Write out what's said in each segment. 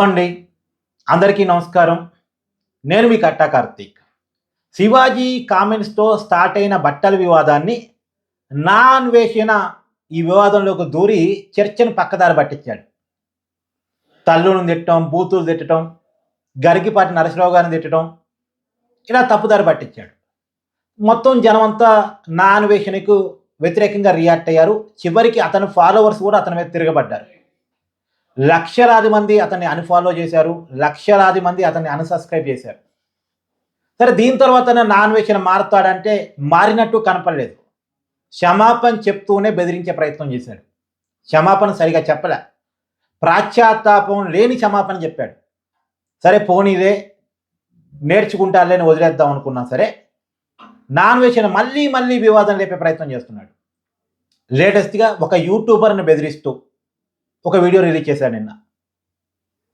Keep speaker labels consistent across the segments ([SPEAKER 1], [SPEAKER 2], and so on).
[SPEAKER 1] అండి అందరికీ నమస్కారం. నేను మీ కట్టా కార్తీక్. శివాజీ కామెంట్స్తో స్టార్ట్ అయిన బట్టల వివాదాన్ని నా అన్వేషణ ఈ వివాదంలోకి దూరి చర్చను పక్కదారి పట్టించాడు. తల్లును తిట్టడం బూతులు తిట్టడం గరికిపాటి నరసరావు గారిని తిట్టడం ఇలా తప్పుదారి పట్టించాడు. మొత్తం జనమంతా నా అన్వేషణకు వ్యతిరేకంగా రియాక్ట్ అయ్యారు. చివరికి అతని ఫాలోవర్స్ కూడా అతని మీద తిరగబడ్డారు. లక్షలాది మంది అతన్ని అన్ఫాలో చేశారు. లక్షలాది మంది అతన్ని అన్సబ్స్క్రైబ్ చేశారు. సరే దీని తర్వాత నాన్ వేషన్ మారుతాడంటే మారినట్టు కనపడలేదు. క్షమాపణ చెప్తూనే బెదిరించే ప్రయత్నం చేశాడు. క్షమాపణ సరిగా చెప్పలే. ప్రాశ్చాత్తాపం లేని క్షమాపణ చెప్పాడు. సరే పోనీదే నేర్చుకుంటారులేని వదిలేద్దాం అనుకున్నా సరే నాన్ వేషన్ మళ్ళీ మళ్ళీ వివాదం లేపే ప్రయత్నం చేస్తున్నాడు. లేటెస్ట్గా ఒక యూట్యూబర్ని బెదిరిస్తూ ఒక వీడియో రిలీజ్ చేశాను నిన్న.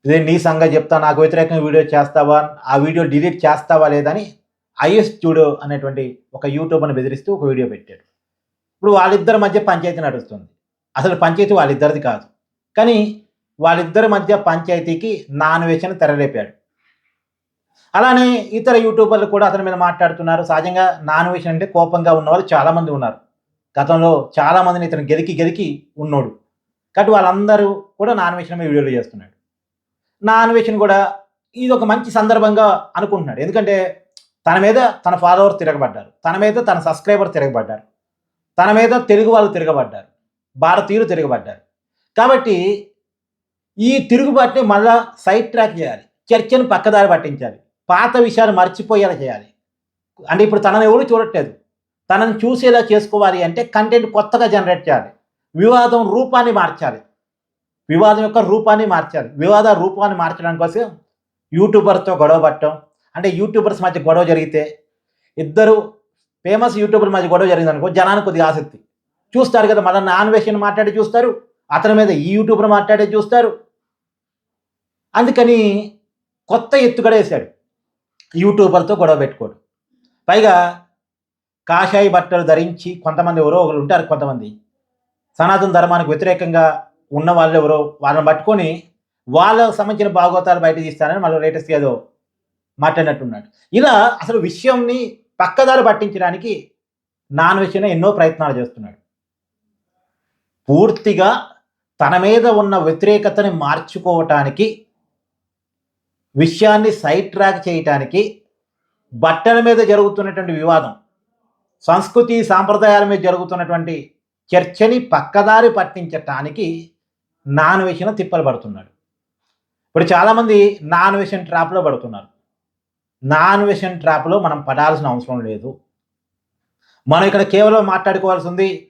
[SPEAKER 1] ఇదే నీ సంగతి చెప్తా నాకు వ్యతిరేకంగా వీడియో చేస్తావా ఆ వీడియో డిలీట్ చేస్తావా లేదని ఐఎస్ చూడు అనేటువంటి ఒక యూట్యూబర్ని బెదిరిస్తూ ఒక వీడియో పెట్టాడు. ఇప్పుడు వాళ్ళిద్దరి మధ్య పంచాయతీ నడుస్తుంది. అసలు పంచాయతీ వాళ్ళిద్దరిది కాదు. కానీ వాళ్ళిద్దరి మధ్య పంచాయతీకి నాన్ వేషన్ తెరలేపాడు. అలానే ఇతర యూట్యూబర్లు కూడా అతని మీద మాట్లాడుతున్నారు. సహజంగా నాన్ వేషన్ అంటే కోపంగా ఉన్నవాళ్ళు చాలామంది ఉన్నారు. గతంలో చాలామందిని ఇతను గెలికి గెలికి ఉన్నోడు. కాబట్టి వాళ్ళందరూ కూడా నాన్ వెజ్ మీద వీడియోలు చేస్తున్నాడు. నాన్ వెజ్ని కూడా ఇది ఒక మంచి సందర్భంగా అనుకుంటున్నాడు. ఎందుకంటే తన మీద తన ఫాలోవర్ తిరగబడ్డారు. తన మీద తన సబ్స్క్రైబర్ తిరగబడ్డారు. తన మీద తెలుగు వాళ్ళు తిరగబడ్డారు. భారతీయులు తిరగబడ్డారు. కాబట్టి ఈ తిరుగుబాటుని మళ్ళా సైడ్ ట్రాక్ చేయాలి. చర్చను పక్కదారి పట్టించాలి. పాత విషయాలు మర్చిపోయేలా చేయాలి. అంటే ఇప్పుడు తనని ఎవరు చూడట్లేదు. తనని చూసేలా చేసుకోవాలి అంటే కంటెంట్ కొత్తగా జనరేట్ చేయాలి. వివాదం రూపాన్ని మార్చాలి. వివాదం యొక్క రూపాన్ని మార్చాలి. వివాద రూపాన్ని మార్చడం కోసం యూట్యూబర్తో గొడవ పట్టడం. అంటే యూట్యూబర్స్ మధ్య గొడవ జరిగితే ఇద్దరు ఫేమస్ యూట్యూబర్ మధ్య గొడవ జరిగింది అనుకో జనానికి కొద్దిగా ఆసక్తి. చూస్తారు కదా మళ్ళీ నాన్ వేషన్ మాట్లాడి చూస్తారు అతని మీద ఈ యూట్యూబర్ మాట్లాడే చూస్తారు. అందుకని కొత్త ఎత్తుగడ వేశాడు. యూట్యూబర్తో గొడవ పెట్టుకోడు. పైగా కాషాయి బట్టలు ధరించి కొంతమంది ఎవరో ఒకరు ఉంటారు కొంతమంది. సనాతన ధర్మానికి వ్యతిరేకంగా ఉన్న వాళ్ళు ఎవరో వాళ్ళని పట్టుకొని వాళ్ళకు సంబంధించిన భాగవతాలు బయట తీస్తానని మళ్ళీ లేటెస్ట్గా ఏదో మాట్లాడినట్టున్నాడు. ఇలా అసలు విషయంని పక్కదారి పట్టించడానికి నాన్ విషయం ఎన్నో ప్రయత్నాలు చేస్తున్నాడు. పూర్తిగా తన మీద ఉన్న వ్యతిరేకతని మార్చుకోవటానికి విషయాన్ని సైడ్ ట్రాక్ చేయటానికి బట్టల మీద జరుగుతున్నటువంటి వివాదం సంస్కృతి సాంప్రదాయాల మీద జరుగుతున్నటువంటి చర్చని పక్కదారి పట్టించటానికి నాన్ వేషన్ తిప్పలు పడుతున్నాడు. ఇప్పుడు చాలామంది నాన్ వేషన్ ట్రాప్లో పడుతున్నారు. నాన్ వేషన్ ట్రాప్లో మనం పడాల్సిన అవసరం లేదు. మనం ఇక్కడ కేవలం మాట్లాడుకోవాల్సింది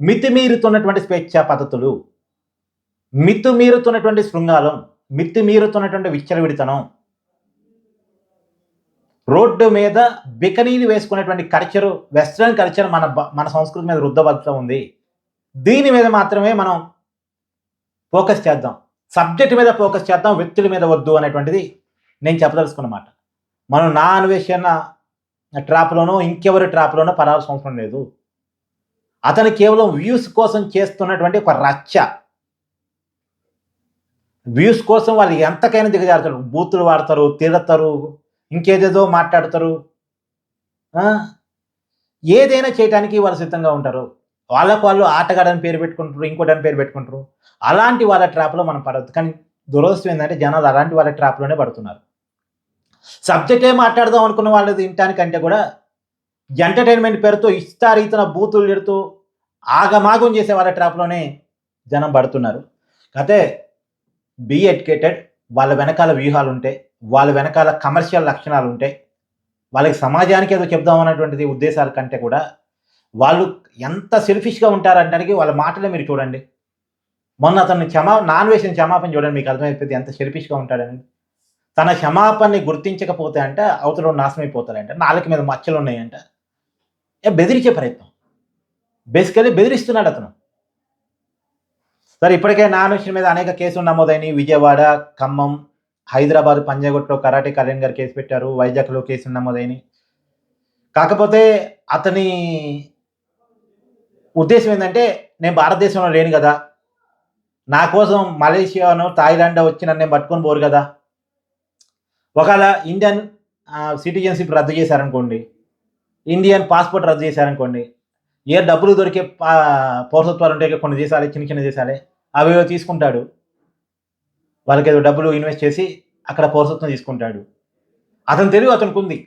[SPEAKER 1] మితిమీరుతున్నటువంటి స్వేచ్ఛా పద్ధతులు మితిమీరుతున్నటువంటి శృంగాలం మితిమీరుతున్నటువంటి విచ్చలవిడితనం రోడ్డు మీద బికనీని వేసుకునేటువంటి కల్చరు వెస్ట్రన్ కల్చర్ మన మన సంస్కృతి మీద రుద్దబడుతూ ఉంది. దీని మీద మాత్రమే మనం ఫోకస్ చేద్దాం. సబ్జెక్ట్ మీద ఫోకస్ చేద్దాం వ్యక్తుల మీద వద్దు అనేటువంటిది నేను చెప్పదలుచుకున్నమాట మనం నా అన్వేషణ ట్రాప్లోనో ఇంకెవరి ట్రాప్లోనో పడాల్సిన అవసరం లేదు. అతను కేవలం వ్యూస్ కోసం చేస్తున్నటువంటి ఒక రచ్చ. వ్యూస్ కోసం వాళ్ళు ఎంతకైనా దిగజారుతారు. బూతులు వాడతారు తిడతారు ఇంకేదేదో మాట్లాడతారు? ఏదైనా చేయడానికి వాళ్ళు సిద్ధంగా ఉంటారు. వాళ్ళకు వాళ్ళు ఆటగాడని పేరు పెట్టుకుంటారు ఇంకోటని పేరు పెట్టుకుంటారు. అలాంటి వాళ్ళ ట్రాప్లో మనం పడద్దు కానీ దురదృష్టం ఏంటంటే జనాలు అలాంటి వాళ్ళ ట్రాప్లోనే పడుతున్నారు. సబ్జెక్టే మాట్లాడదాం అనుకున్న వాళ్ళు తింటానికంటే కూడా ఎంటర్టైన్మెంట్ పేరుతో ఇష్టారీతన బూతులు పెడుతూ ఆగమాగం చేసే వాళ్ళ ట్రాప్లోనే జనం పడుతున్నారు. అయితే బీ ఎడ్యుకేటెడ్ వాళ్ళ వెనకాల వ్యూహాలు ఉంటాయి వాళ్ళ వెనకాల కమర్షియల్ లక్షణాలు ఉంటాయి వాళ్ళకి సమాజానికి ఏదో చెప్దాం అన్నటువంటిది ఉద్దేశాల కంటే కూడా వాళ్ళు ఎంత సెల్ఫిష్గా ఉంటారంటానికి వాళ్ళ మాటలే మీరు చూడండి. మొన్న అతను క్షమా నాన్ వేసిన క్షమాపణ చూడండి మీకు అర్థమైపోతుంది ఎంత సెల్ఫిష్గా ఉంటాడని. తన క్షమాపణని గుర్తించకపోతే అంటే అవతల నాశనం అయిపోతాడంట నాలుక మీద మచ్చలు ఉన్నాయంట. ఏ బెదిరించే ప్రయత్నం. బేసికలీ బెదిరిస్తున్నాడు అతను. సరే ఇప్పటికే నాన్ విషయం మీద అనేక కేసులు నమోదైనవి. విజయవాడ ఖమ్మం హైదరాబాద్ పంజాగుట్లో కరాటే కళ్యాణ్ గారు కేసు పెట్టారు వైజాగ్లో కేసు నమోదైనవి కాకపోతే అతని ఉద్దేశం ఏంటంటే నేను భారతదేశంలో లేను కదా. నా కోసం మలేషియాను థాయిలాండ్ వచ్చి నన్ను పట్టుకొని పోరు కదా. ఒకవేళ ఇండియన్ సిటిజన్షిప్ రద్దు చేశారనుకోండి ఇండియన్ పాస్పోర్ట్ రద్దు చేశారనుకోండి ఏ డబ్బులు దొరికే పౌరసత్వాలు ఉంటాయి కొన్ని దేశాలే చిన్న చిన్న దేశాలే అవి తీసుకుంటాడు. వాళ్ళకి ఏదో డబ్బులు ఇన్వెస్ట్ చేసి అక్కడ పౌరసత్వం తీసుకుంటాడు. అతని తెలివి అతనికి ఉంది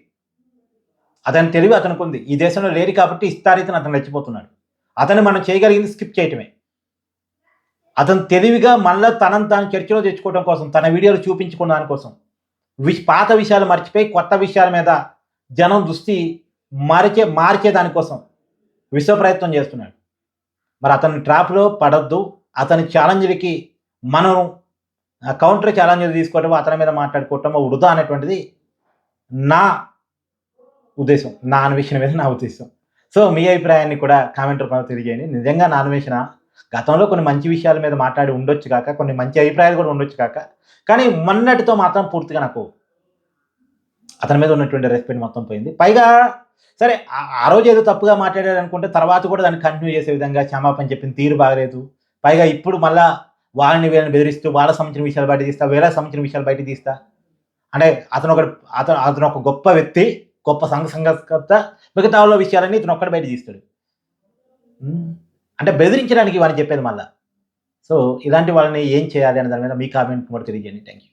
[SPEAKER 1] అతని తెలివి అతనికి ఉంది ఈ దేశంలో లేరు కాబట్టి ఇస్తారీతను అతను రెచ్చిపోతున్నాడు. అతను మనం చేయగలిగింది స్కిప్ చేయటమే. అతను తెలివిగా మళ్ళీ తనను తాను చర్చలో తెచ్చుకోవడం కోసం తన వీడియోలు చూపించుకున్న దానికోసం విష్ పాత విషయాలు మర్చిపోయి కొత్త విషయాల మీద జనం దృష్టి మార్చే మార్చే దానికోసం విశ్వ ప్రయత్నం చేస్తున్నాడు. మరి అతని ట్రాప్లో పడద్దు. అతని ఛాలెంజ్లకి మనం కౌంటర్ ఛాలెంజ్ తీసుకోవటం అతని మీద మాట్లాడుకోవటం వృధా అనేటువంటిది నా ఉద్దేశం. నా అన్వేషణ మీద నా ఉద్దేశం. సో మీ అభిప్రాయాన్ని కూడా కామెంట్ రూపంలో తెలియజేయండి. నిజంగా నా అన్వేషణ గతంలో కొన్ని మంచి విషయాల మీద మాట్లాడి ఉండొచ్చు కాక కొన్ని మంచి అభిప్రాయాలు కూడా ఉండొచ్చు కాక కానీ మొన్నటితో మాత్రం పూర్తిగా నాకు అతని మీద ఉన్నటువంటి రెస్పెక్ట్ మొత్తం పోయింది. పైగా సరే ఆ- ఆ రోజు ఏదో తప్పుగా మాట్లాడారు అనుకుంటే తర్వాత కూడా దాన్ని కంటిన్యూ చేసే విధంగా క్షమాపణ చెప్పిన తీరు బాగలేదు. పైగా ఇప్పుడు మళ్ళా వాళ్ళని వీళ్ళని బెదిరిస్తూ వాళ్ళ సంబంధించిన విషయాలు బయట తీస్తా వీళ్ళకి సంబంధించిన విషయాలు బయట తీస్తా. అంటే అతను ఒక అతను అతను ఒక గొప్ప వ్యక్తి గొప్ప సంఘ సంఘకర్త మిగతా వాళ్ళ విషయాలన్నీ ఇతను ఒక్కటి బయట తీస్తాడు. అంటే బెదిరించడానికి ఇవన్నీ చెప్పేది మళ్ళా. సో ఇలాంటి వాళ్ళని ఏం చేయాలి అనే దాని మీద మీ కామెంట్ కూడా తెలియజేయండి. Thank you